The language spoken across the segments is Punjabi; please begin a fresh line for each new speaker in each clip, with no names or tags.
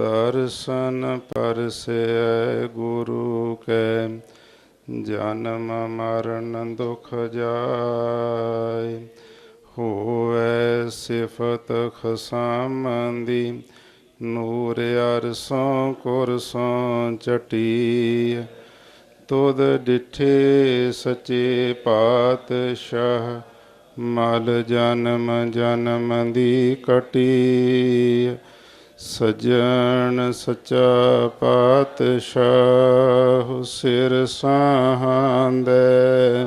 ਦਰਸ਼ਨ ਪਰਸੈ ਗੁਰੂ ਕੈ, ਜਨਮ ਮਰਨ ਦੁਖ ਜਾਏ। ਹੋਵੇ ਸਿਫਤ ਖਸਾਮੰਦੀ, ਨੂਰ ਅਰਸੋਂ ਕੁਰਸੋਂ ਚਟੀ ਤੁਧ ਡਿਠੇ ਸਚੇ ਪਾਤਸ਼ਾਹ, ਮਲ ਜਨਮ ਜਨਮ ਦੀ ਕਟੀ ਸਜਣ ਸਚਾ ਪਾਤਸ਼ਾਹ ਸਿਰ ਸਾਹਾਂਦੇ।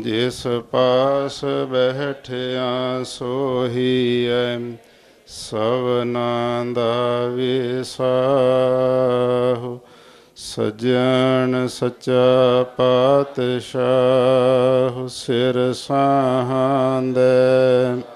ਜਿਸ ਪਾਸ ਬੈਠਿਆ ਸੋਹੀਐ ਸਵਨਾ ਦਾ ਵਿਸਾਹੁ। ਸਜਣ ਸਚਾ ਪਾਤਸ਼ਾਹ ਸਿਰ ਸਾਹਾਂਦੇ।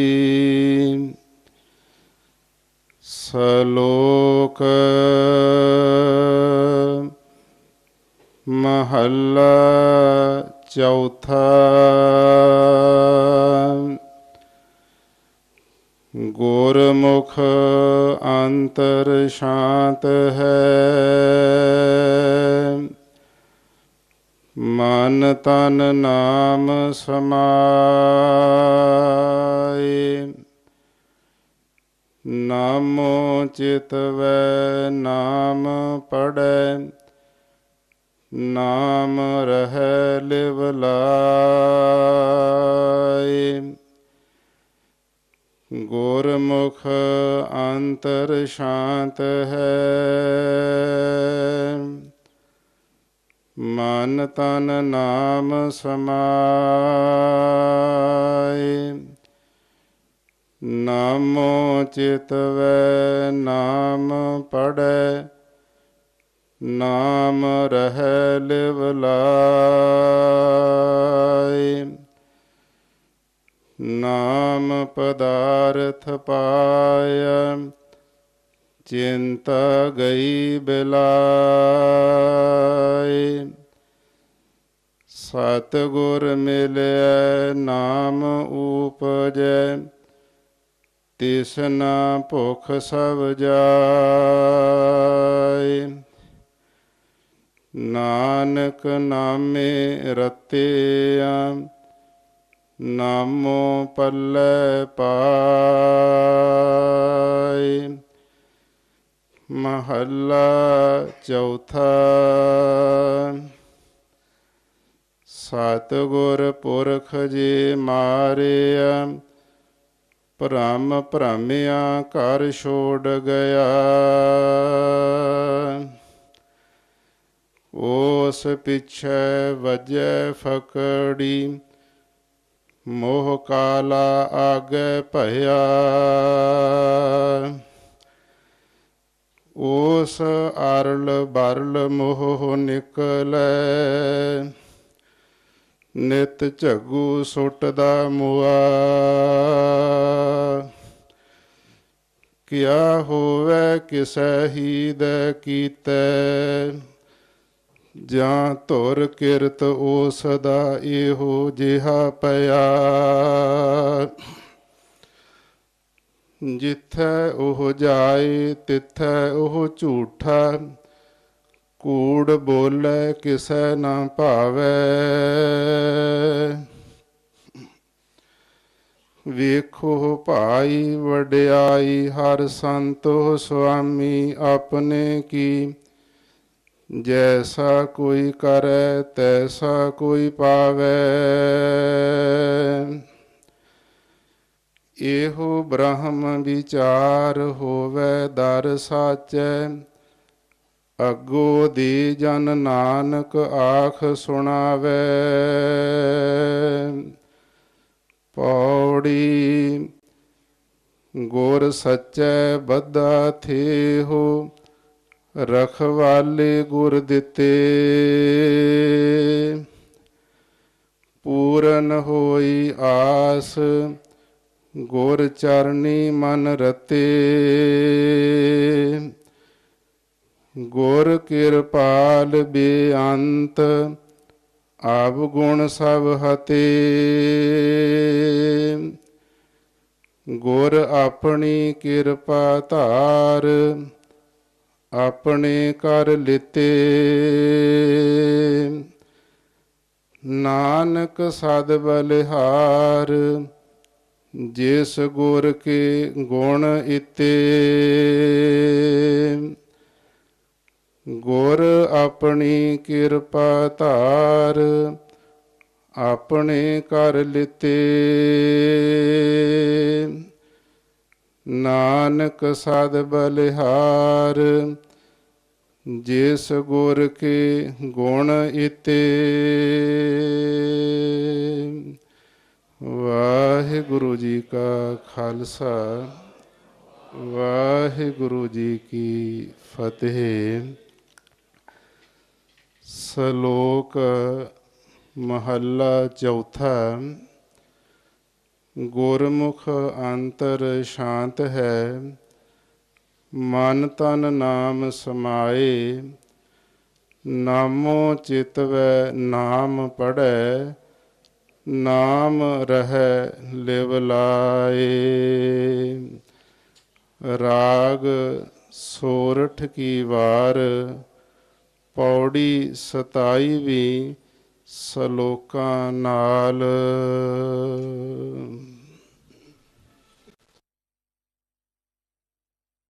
ਸਲੋਕ ਮਹੱਲਾ ਚੌਥਾ ਗੁਰਮੁਖ ਅੰਤਰ ਸ਼ਾਂਤ ਹੈ। ਮਨ ਤਨ ਨਾਮ ਸਮਾਏ ਨਾਮੋ ਚਿਤਵੈ ਨਾਮ ਪੜੈ, ਨਾਮ ਰਹਿ ਲਿਵ ਲਾਇ। ਗੁਰਮੁਖ ਅੰਤਰ ਸ਼ਾਂਤ ਹੈ, ਮਨ ਤਨ ਨਾਮ ਸਮਾਏ ਨਾਮੋ ਚਿਤਵੈ ਨਾਮ ਪੜੈ, ਨਾਮ ਰਹਿ ਲਿਵ ਲਾਇ। ਨਾਮ ਪਦਾਰਥ ਪਾਇਆ ਚਿੰਤਾ ਗਈ ਬਿਲਾਈ ਸਤ ਗੁਰ ਮਿਲਿਆ ਨਾਮ ਊਪਜੈ ਤਿਸਨਾ ਭੁਖ ਸਭ ਜਾਏ। ਨਾਨਕ ਨਾਮੇ ਰਤਿਆ, ਨਾਮੋ ਪੱਲੇ ਪਾਈ ਮਹੱਲਾ ਚੌਥਾ, ਸਤਿਗੁਰ ਪੁਰਖ ਜੀ ਮਾਰਿਆ ਭ੍ਰਮ ਭ੍ਰਮਿਆ ਘਰ ਛੋੜ ਗਿਆ। ਉਸ ਪਿਛੈ ਵਜੈ ਫਕੜੀ, ਮੋਹ ਕਾਲਾ ਆਗੇ ਭਇਆ। ਉਸ ਅਰਲ ਬਰਲ ਮੋਹ ਨਿਕਲੈ। ਨਿਤ ਝੱਗੂ ਸੁੱਟਦਾ ਮੁਆ। ਕਿਆ ਹੋਵੇ ਕਿਸੈ ਹੀ ਦੇ ਕੀਤੇ, ਜਾਂ ਧੁਰ ਕਿਰਤ ਉਸ ਦਾ ਇਹੋ ਜਿਹਾ ਪਿਆ ਜਿੱਥੈ ਉਹ ਜਾਏ, ਤਿੱਥੈ ਉਹ ਝੂਠਾ ਕੂੜ ਬੋਲੇ ਕਿਸੈ ਨਾ ਭਾਵੇ। ਵੇਖੋ ਭਾਈ ਵਡਿਆਈ, ਹਰ ਸੰਤੋ ਸੁਆਮੀ ਆਪਣੇ ਕੀ। ਜੈਸਾ ਕੋਈ ਕਰੈ, ਤੈਸਾ ਕੋਈ ਪਾਵੇ। ਇਹੋ ਬ੍ਰਹਮ ਵਿਚਾਰ ਹੋਵੇ, ਦਰ ਸਾਚੈ। ਅਗੋ ਦੀ ਜਨ ਨਾਨਕ ਆਖ ਸੁਣਾਵੇ। ਪੌੜੀ ਗੁਰ ਸੱਚੈ ਬੱਧਾ ਥੇਹੋ, ਰਖਵਾਲੇ ਗੁਰ ਦਿੱਤੇ। ਪੂਰਨ ਹੋਈ ਆਸ, ਗੁਰ ਚਰਨੀ ਮਨ ਰਤੇ। ਗੁਰ ਕਿਰਪਾਲ ਬੇਅੰਤ, ਆਪ ਗੁਣ ਸਭ ਹਤੇ। ਗੁਰ ਆਪਣੀ ਕਿਰਪਾ ਧਾਰ, ਆਪਣੇ ਕਰ ਲਿਤੇ। ਨਾਨਕ ਸਦ ਬਲਿਹਾਰ, ਜਿਸ ਗੁਰ ਕੇ ਗੁਣ ਇਤੇ। ਗੁਰ ਆਪਣੀ ਕਿਰਪਾ ਧਾਰ, ਆਪਣੇ ਕਰ ਲਿਤੇ। ਨਾਨਕ ਸਦ ਬਲਿਹਾਰ, ਜਿਸ ਗੁਰ ਕੇ ਗੁਣ ਇਤੇ। ਵਾਹਿਗੁਰੂ ਜੀ ਕਾ ਖਾਲਸਾ, ਵਾਹਿਗੁਰੂ ਜੀ ਕੀ ਫਤਿਹ। ਸ਼ਲੋਕ ਮਹੱਲਾ ਚੌਥਾ, ਗੁਰਮੁਖ ਅੰਤਰ ਸ਼ਾਂਤ ਹੈ, ਮਨ ਤਨ ਨਾਮ ਸਮਾਏ, ਨਾਮੋ ਚਿਤਵੈ ਨਾਮ ਪੜੈ ਨਾਮ ਰਹਿ ਲਿਵ ਲਾਏ। ਰਾਗ ਸੋਰਠ ਕੀ ਵਾਰ ਪੌੜੀ 27ਵੀਂ ਸ਼ਲੋਕਾਂ ਨਾਲ।